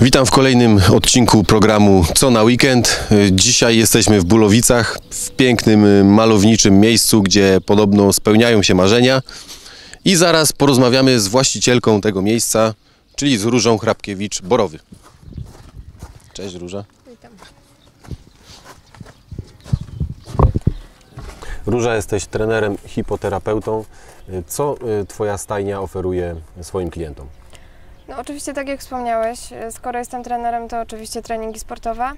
Witam w kolejnym odcinku programu Co na weekend. Dzisiaj jesteśmy w Bulowicach, w pięknym, y, malowniczym miejscu, gdzie podobno spełniają się marzenia. I zaraz porozmawiamy z właścicielką tego miejsca, czyli z Różą Hrabkiewicz-Borowy. Cześć Róża. Witam. Róża, jesteś trenerem, hipoterapeutą. Y, Co y, Twoja stajnia oferuje swoim klientom? No oczywiście tak jak wspomniałeś, skoro jestem trenerem, to oczywiście treningi sportowe.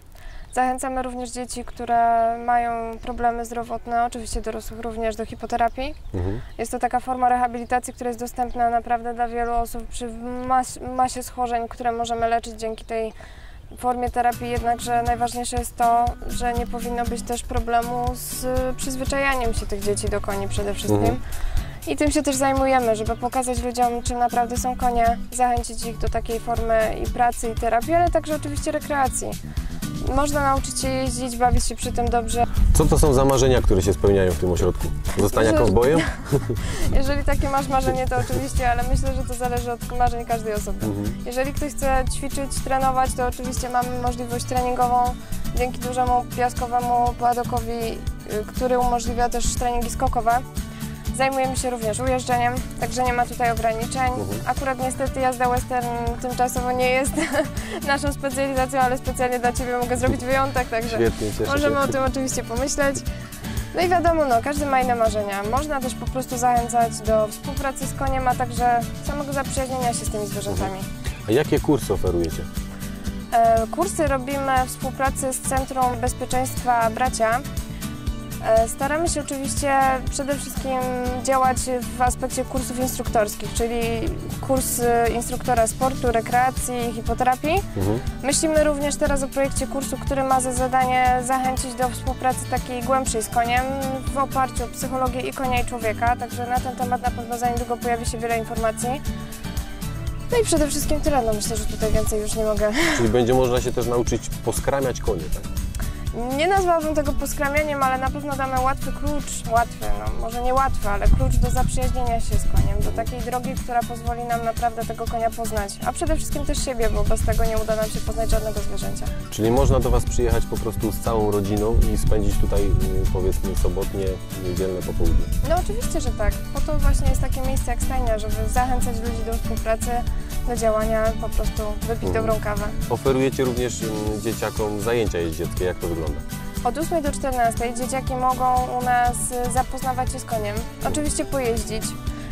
Zachęcamy również dzieci, które mają problemy zdrowotne, oczywiście dorosłych również do hipoterapii. Mhm. Jest to taka forma rehabilitacji, która jest dostępna naprawdę dla wielu osób przy mas masie schorzeń, które możemy leczyć dzięki tej formie terapii, jednakże najważniejsze jest to, że nie powinno być też problemu z przyzwyczajaniem się tych dzieci do koni przede wszystkim. Mhm. I tym się też zajmujemy, żeby pokazać ludziom, czym naprawdę są konie, zachęcić ich do takiej formy i pracy, i terapii, ale także oczywiście rekreacji. Można nauczyć się jeździć, bawić się przy tym dobrze. Co to są za marzenia, które się spełniają w tym ośrodku? Zostania Że- kowbojem? Jeżeli takie masz marzenie, to oczywiście, ale myślę, że to zależy od marzeń każdej osoby. Mhm. Jeżeli ktoś chce ćwiczyć, trenować, to oczywiście mamy możliwość treningową dzięki dużemu piaskowemu padokowi, y, który umożliwia też treningi skokowe. Zajmujemy się również ujeżdżeniem, także nie ma tutaj ograniczeń. Mhm. Akurat niestety jazda western tymczasowo nie jest naszą specjalizacją, ale specjalnie dla Ciebie mogę zrobić wyjątek, także Świetnie, możemy się. o tym oczywiście pomyśleć. No i wiadomo, no, każdy ma inne marzenia. Można też po prostu zachęcać do współpracy z koniem, a także samego zaprzyjaźnienia się z tymi zwierzętami. A jakie kursy oferujecie? E, Kursy robimy w współpracy z Centrum Bezpieczeństwa Bracia. E, Staramy się oczywiście przede wszystkim działać w aspekcie kursów instruktorskich, czyli kurs e, instruktora sportu, rekreacji, hipoterapii. Mhm. Myślimy również teraz o projekcie kursu, który ma za zadanie zachęcić do współpracy takiej głębszej z koniem w oparciu o psychologię i konia i człowieka, także na ten temat na pewno za niedługo pojawi się wiele informacji. No i przede wszystkim tyle, no myślę, że tutaj więcej już nie mogę Czyli będzie można się też nauczyć poskramiać konie, tak? Nie nazwałabym tego poskramianiem, ale na pewno damy łatwy klucz, łatwy, no może nie łatwy, ale klucz do zaprzyjaźnienia się z koniem, do takiej drogi, która pozwoli nam naprawdę tego konia poznać, a przede wszystkim też siebie, bo bez tego nie uda nam się poznać żadnego zwierzęcia. Czyli można do Was przyjechać po prostu z całą rodziną i spędzić tutaj y, powiedzmy sobotnie, niedzielne popołudnie. No oczywiście, że tak. Po to właśnie jest takie miejsce jak stajnia, żeby zachęcać ludzi do współpracy, do działania, po prostu wypić Mhm. dobrą kawę. Oferujecie również y, dzieciakom zajęcia jeździeckie, jak to wygląda? Od 8 do 14 dzieciaki mogą u nas zapoznawać się z koniem, oczywiście pojeździć.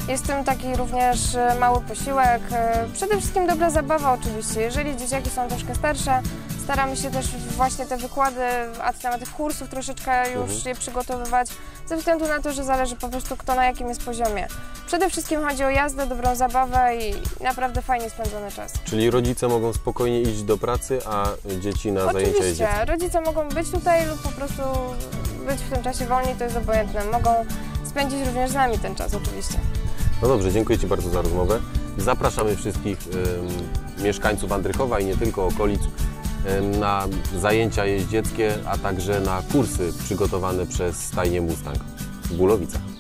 Jest w tym taki również y, mały posiłek, y, przede wszystkim dobra zabawa oczywiście. Jeżeli dzieciaki są troszkę starsze, staramy się też właśnie te wykłady, a na tych kursów troszeczkę już Mhm. je przygotowywać, ze względu na to, że zależy po prostu kto na jakim jest poziomie. Przede wszystkim chodzi o jazdę, dobrą zabawę i naprawdę fajnie spędzony czas. Czyli rodzice mogą spokojnie iść do pracy, a dzieci na zajęcia Oczywiście, rodzice mogą być tutaj lub po prostu być w tym czasie wolni, to jest obojętne. Mogą spędzić również z nami ten czas oczywiście. No dobrze, dziękuję Ci bardzo za rozmowę. Zapraszamy wszystkich ym, mieszkańców Andrychowa i nie tylko okolic na zajęcia jeździeckie, a także na kursy przygotowane przez stajnię Mustang w Bulowicach.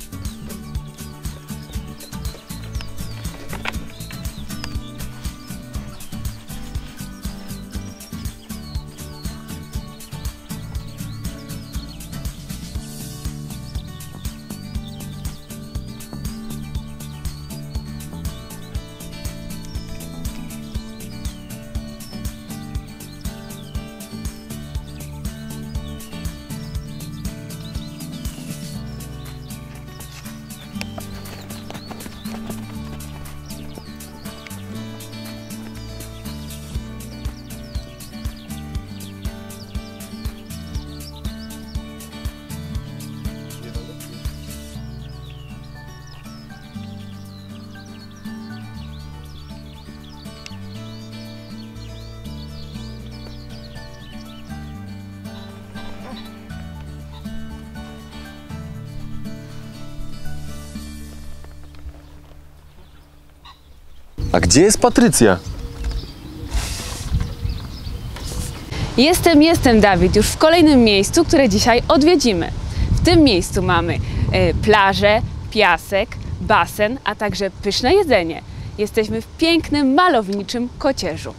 A gdzie jest Patrycja? Jestem, jestem Dawid, już w kolejnym miejscu, które dzisiaj odwiedzimy. W tym miejscu mamy e, plażę, piasek, basen, a także pyszne jedzenie. Jesteśmy w pięknym, malowniczym kocierzu.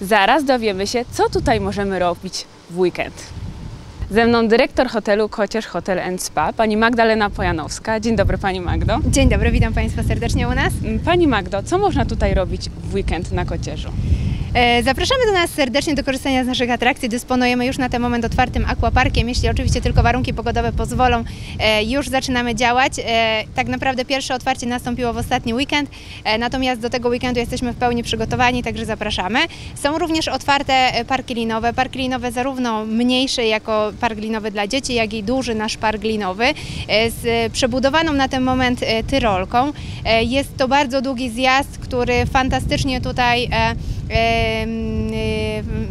Zaraz dowiemy się, co tutaj możemy robić w weekend. Ze mną dyrektor hotelu Kocierz Hotel and Spa, pani Magdalena Pojanowska. Dzień dobry pani Magdo. Dzień dobry, witam Państwa serdecznie u nas. Pani Magdo, co można tutaj robić w weekend na Kocierzu? E, Zapraszamy do nas serdecznie do korzystania z naszych atrakcji. Dysponujemy już na ten moment otwartym aquaparkiem, jeśli oczywiście tylko warunki pogodowe pozwolą. e, Już zaczynamy działać. E, Tak naprawdę pierwsze otwarcie nastąpiło w ostatni weekend, natomiast do tego weekendu jesteśmy w pełni przygotowani, także zapraszamy. Są również otwarte parki linowe. Parki linowe zarówno mniejsze jako park linowy dla dzieci, jak i duży nasz park linowy z przebudowaną na ten moment tyrolką. Jest to bardzo długi zjazd, który fantastycznie tutaj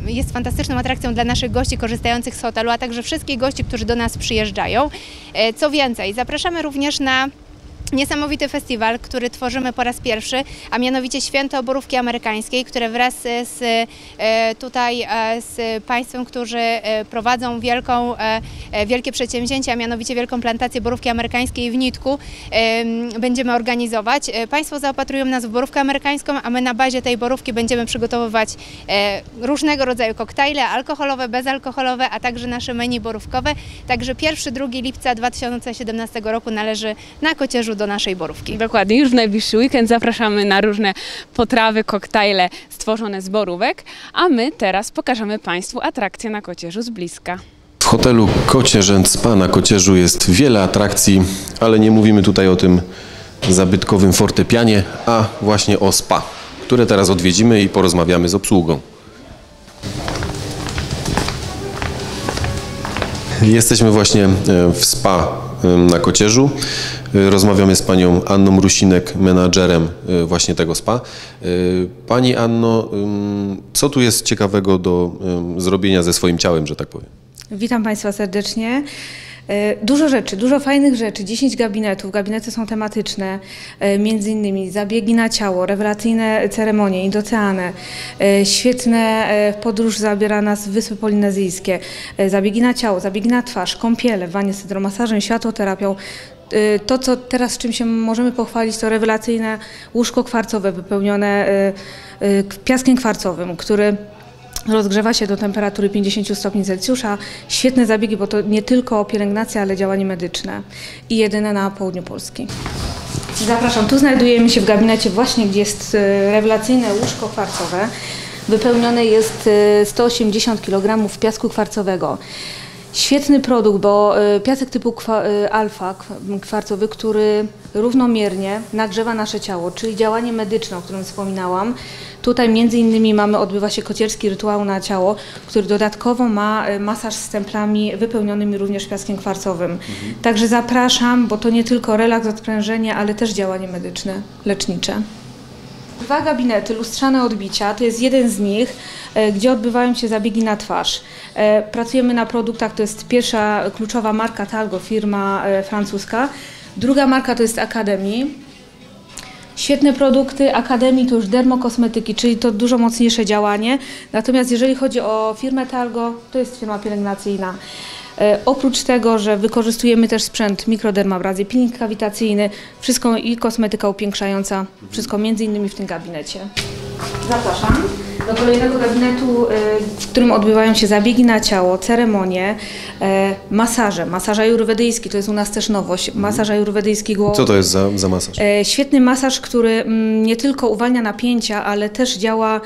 jest fantastyczną atrakcją dla naszych gości korzystających z hotelu, a także wszystkich gości, którzy do nas przyjeżdżają. E, Co więcej, zapraszamy również na niesamowity festiwal, który tworzymy po raz pierwszy, a mianowicie Święto Borówki Amerykańskiej, które wraz z e, tutaj e, z państwem, którzy e, prowadzą wielką, wielkie przedsięwzięcie, a mianowicie wielką plantację borówki amerykańskiej w Nitku em, będziemy organizować. Państwo zaopatrują nas w borówkę amerykańską, a my na bazie tej borówki będziemy przygotowywać różnego rodzaju koktajle alkoholowe, bezalkoholowe, a także nasze menu borówkowe. Także 1-2 lipca 2017 roku należy na Kocierzu do naszej borówki. Dokładnie, już w najbliższy weekend zapraszamy na różne potrawy, koktajle stworzone z borówek, a my teraz pokażemy Państwu atrakcje na Kocierzu z bliska. W hotelu Kocierzęt Spa na Kocierzu jest wiele atrakcji, ale nie mówimy tutaj o tym zabytkowym fortepianie, a właśnie o spa, które teraz odwiedzimy i porozmawiamy z obsługą. Jesteśmy właśnie e, w spa e, na Kocierzu. Rozmawiamy z panią Anną Rusinek, menadżerem e, właśnie tego spa. E, Pani Anno, co tu jest ciekawego do zrobienia ze swoim ciałem, że tak powiem? Witam Państwa serdecznie. E, Dużo rzeczy, dużo fajnych rzeczy, 10 gabinetów. Gabinety są tematyczne, e, między innymi zabiegi na ciało, rewelacyjne ceremonie indoceane, świetne e, podróż zabiera nas w Wyspy Polinezyjskie, zabiegi na ciało, zabiegi na twarz, kąpiele, wanie z hydromasażem, światłoterapią. To, co teraz czym się możemy pochwalić, to rewelacyjne łóżko kwarcowe wypełnione piaskiem kwarcowym, który Rozgrzewa się do temperatury 50 stopni Celsjusza. Świetne zabiegi, bo to nie tylko pielęgnacja, ale działanie medyczne. I jedyne na południu Polski. Zapraszam. Tu znajdujemy się w gabinecie właśnie, gdzie jest e, rewelacyjne łóżko kwarcowe. Wypełnione jest e, 180 kg piasku kwarcowego. Świetny produkt, bo e, piasek typu kwa, e, alfa kwa- kwarcowy, który równomiernie nagrzewa nasze ciało, czyli działanie medyczne, o którym wspominałam. Tutaj między innymi mamy, odbywa się kocierski rytuał na ciało, który dodatkowo ma e, masaż z templami wypełnionymi również piaskiem kwarcowym. Także zapraszam, bo to nie tylko relaks, odprężenie, ale też działanie medyczne, lecznicze. Dwa gabinety, lustrzane odbicia, to jest jeden z nich, e, gdzie odbywają się zabiegi na twarz. E, Pracujemy na produktach, to jest pierwsza kluczowa marka Talgo, firma e, francuska. Druga marka to jest Academy. Świetne produkty Akademii to już dermokosmetyki, czyli to dużo mocniejsze działanie. Natomiast jeżeli chodzi o firmę Talgo, to jest firma pielęgnacyjna. E, oprócz tego, że wykorzystujemy też sprzęt mikrodermabrazji, peeling kawitacyjny, wszystko i kosmetyka upiększająca, wszystko między innymi w tym gabinecie. Zapraszam do kolejnego gabinetu, e, w którym odbywają się zabiegi na ciało, ceremonie, e, masaże. Masaż ajurwedyjski, to jest u nas też nowość. Masaż ajurwedyjski głowy. Co to jest za, za masaż? E, Świetny masaż, który mm, nie tylko uwalnia napięcia, ale też działa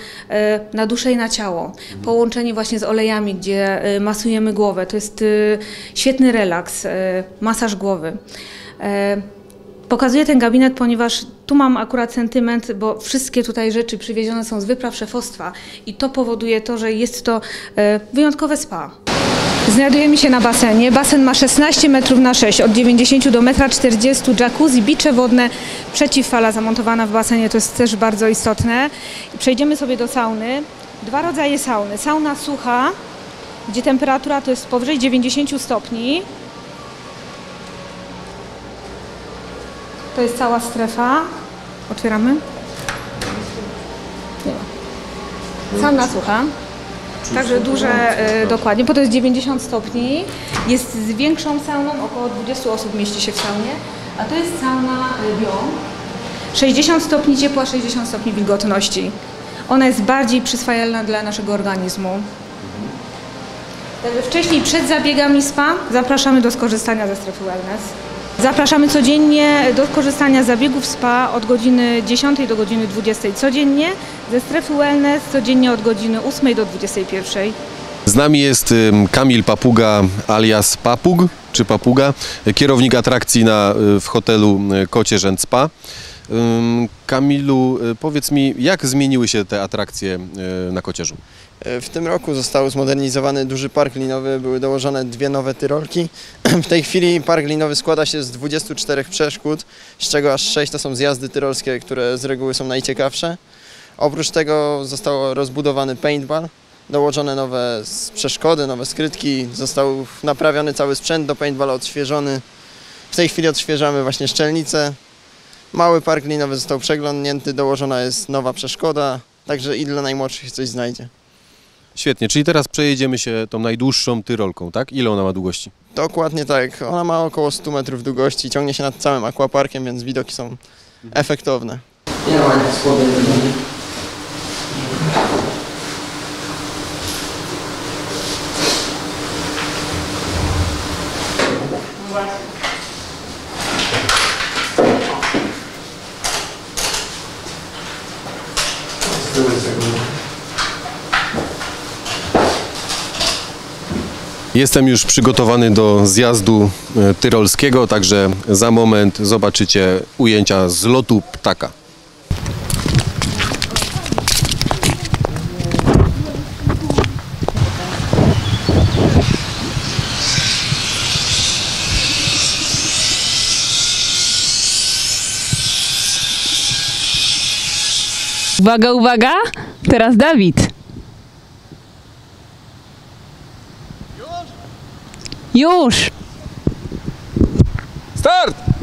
na duszę i na ciało. Połączenie właśnie z olejami, gdzie masujemy głowę. To jest świetny relaks, masaż głowy. Pokazuję ten gabinet, ponieważ tu mam akurat sentyment, bo wszystkie tutaj rzeczy przywiezione są z wypraw szefostwa i to powoduje to, że jest to e, wyjątkowe spa. Znajdujemy się na basenie. Basen ma 16 metrów na 6, od 90 do 1,40 m, jacuzzi, bicze wodne, przeciwfala zamontowana w basenie, to jest też bardzo istotne. Przejdziemy sobie do sauny. Dwa rodzaje sauny. Sauna sucha, gdzie temperatura to jest powyżej 90 stopni. To jest cała strefa. Otwieramy. Nie ma. Sauna sucha. Także duże, e, dokładnie, bo to jest 90 stopni. Jest z większą sauną, około 20 osób mieści się w saunie, a to jest sauna e, bio. 60 stopni ciepła, 60 stopni wilgotności. ona jest bardziej przyswajalna dla naszego organizmu. Także wcześniej, przed zabiegami spa, zapraszamy do skorzystania ze strefy wellness. Zapraszamy codziennie do korzystania z zabiegów spa od godziny 10 do godziny 20 codziennie, ze strefy wellness codziennie od godziny 8 do 21. Z nami jest Kamil Papuga alias Papug, czy Papuga, kierownik atrakcji na, y, w hotelu y, Kocierz and Spa. Kamilu, y, powiedz mi, jak zmieniły się te atrakcje na Kocierzu? E, W tym roku został zmodernizowany duży park linowy, były dołożone dwie nowe tyrolki. W tej chwili park linowy składa się z 24 przeszkód, z czego aż 6 to są zjazdy tyrolskie, które z reguły są najciekawsze. Oprócz tego został rozbudowany paintball, dołożone nowe przeszkody, nowe skrytki, został naprawiony cały sprzęt do paintballa, odświeżony. W tej chwili odświeżamy właśnie szczelnicę. Mały park linowy został przeglądnięty, dołożona jest nowa przeszkoda, także i dla najmłodszych coś znajdzie. Świetnie, czyli teraz przejedziemy się tą najdłuższą Tyrolką, tak? Ile ona ma długości? Dokładnie tak. Ona ma około 100 metrów długości, ciągnie się nad całym aquaparkiem, więc widoki są efektowne. Nie ma nic Jestem już przygotowany do zjazdu e, tyrolskiego, także za moment zobaczycie ujęcia z lotu ptaka. Uwaga, uwaga! Teraz Dawid. Już! Start!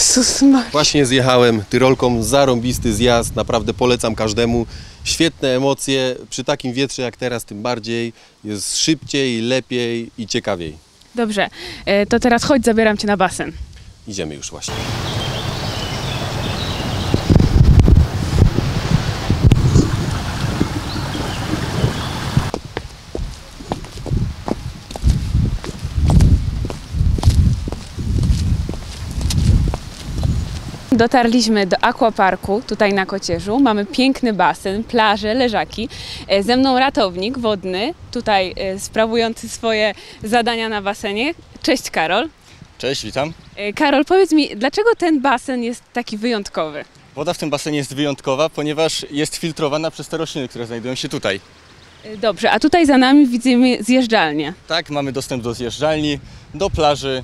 Jezus ma... Właśnie zjechałem Tyrolką, zarąbisty zjazd, naprawdę polecam każdemu. Świetne emocje, przy takim wietrze jak teraz tym bardziej, jest szybciej, lepiej i ciekawiej. Dobrze, e, to teraz chodź, zabieram cię na basen. Idziemy już właśnie. Dotarliśmy do aquaparku tutaj na Kocierzu. Mamy piękny basen, plaże, leżaki. E, Ze mną ratownik wodny, tutaj e, sprawujący swoje zadania na basenie. Cześć Karol. Cześć, witam. E, Karol, powiedz mi, dlaczego ten basen jest taki wyjątkowy? Woda w tym basenie jest wyjątkowa, ponieważ jest filtrowana przez te rośliny, które znajdują się tutaj. Dobrze, a tutaj za nami widzimy zjeżdżalnię. Tak, mamy dostęp do zjeżdżalni, do plaży.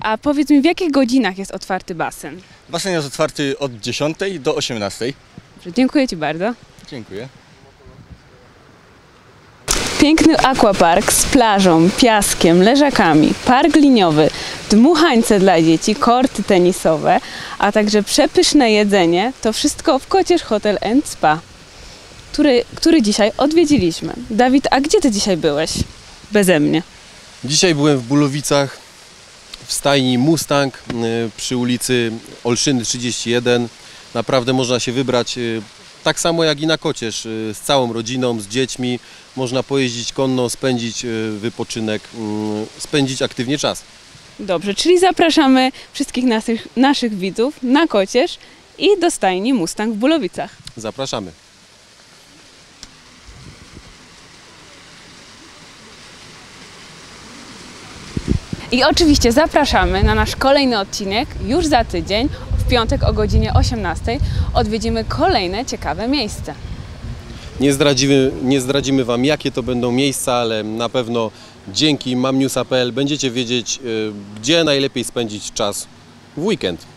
A powiedz mi, w jakich godzinach jest otwarty basen? Basen jest otwarty od 10 do 18. Dobrze, dziękuję Ci bardzo. Dziękuję. Piękny aquapark z plażą, piaskiem, leżakami, park liniowy, dmuchańce dla dzieci, korty tenisowe, a także przepyszne jedzenie. To wszystko w Kocierz Hotel and Spa, który, który dzisiaj odwiedziliśmy. Dawid, a gdzie Ty dzisiaj byłeś? Beze mnie. Dzisiaj byłem w Bulowicach, w stajni Mustang y, przy ulicy Olszyny 31. Naprawdę można się wybrać y, tak samo jak i na Kocierz, y, z całą rodziną, z dziećmi. Można pojeździć konno, spędzić wypoczynek, spędzić aktywnie czas. Dobrze, czyli zapraszamy wszystkich naszych, naszych widzów na Kocierz i do stajni Mustang w Bulowicach. Zapraszamy. I oczywiście zapraszamy na nasz kolejny odcinek już za tydzień, w piątek o godzinie 18. Odwiedzimy kolejne ciekawe miejsce. Nie zdradzimy, nie zdradzimy Wam, jakie to będą miejsca, ale na pewno dzięki mamnewsa.pl będziecie wiedzieć, y, gdzie najlepiej spędzić czas w weekend.